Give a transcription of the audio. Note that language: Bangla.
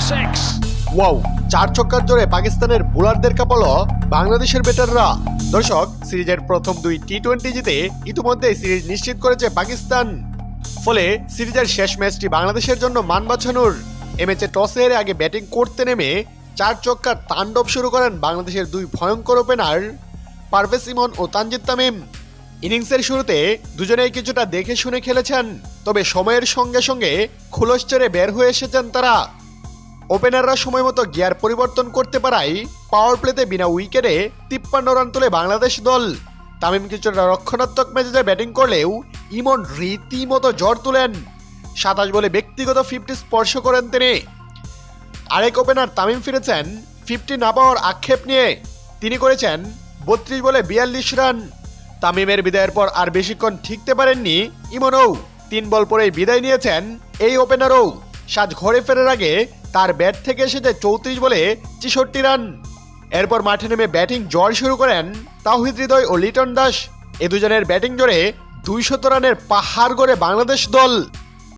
six. ওয়াও চার ছক্কার জোরে পাকিস্তানের বোলারদের কাঁপালো বাংলাদেশের ব্যাটাররা দর্শক, সিরিজের প্রথম দুই টি টোয়েন্টি জিতে ইতিমধ্যে সিরিজ নিশ্চিত করেছে পাকিস্তান। ফলে সিরিজের শেষ ম্যাচটি বাংলাদেশের জন্য মান বাঁচানোর। এ ম্যাচে টসে হেরে আগে ব্যাটিং করতে নেমে চার চক্কার তাণ্ডব শুরু করেন বাংলাদেশের দুই ভয়ঙ্কর ওপেনার, পারভেজ ইমন ও তানজিদ তামিম। ইনিংসের শুরুতে দুজনেই কিছুটা দেখে শুনে খেলেছেন, তবে সময়ের সঙ্গে সঙ্গে খুলস বের হয়ে এসেছেন তারা। ওপেনাররা সময় মতো গিয়ার পরিবর্তন করতে পারায় পাওয়ার প্লেতে বিনা উইকেটে তিপ্পান্ন রান তোলে বাংলাদেশ দল। তামিম কিছুটা রক্ষণাত্মক মেজাজে ব্যাটিং করলেও ইমন রীতিমতো জ্বর তুলেন। সাতাশ বলে ব্যক্তিগত ফিফটি স্পর্শ করেন তিনি। আরেক ওপেনার তামিম ফিরেছেন ফিফটি না পাওয়ার আক্ষেপ নিয়ে। তিনি করেছেন বত্রিশ বলে বিয়াল্লিশ রান তামিমের বিদায়ের পর আর বেশিক্ষণ ঠিকতে পারেননি ইমনও। তিন বল পরেই বিদায় নিয়েছেন এই ওপেনারও সাজ ঘরে ফেরার আগে তার ব্যাট থেকে এসেছে চৌত্রিশ বলে ছেষট্টি রান। এরপর মাঠে নেমে ব্যাটিং জ্বর শুরু করেন তাহিদ হৃদয় ও লিটন দাস। এ দুজনের ব্যাটিং জোরে দুইশত রানের পাহাড় গড়ে বাংলাদেশ দল।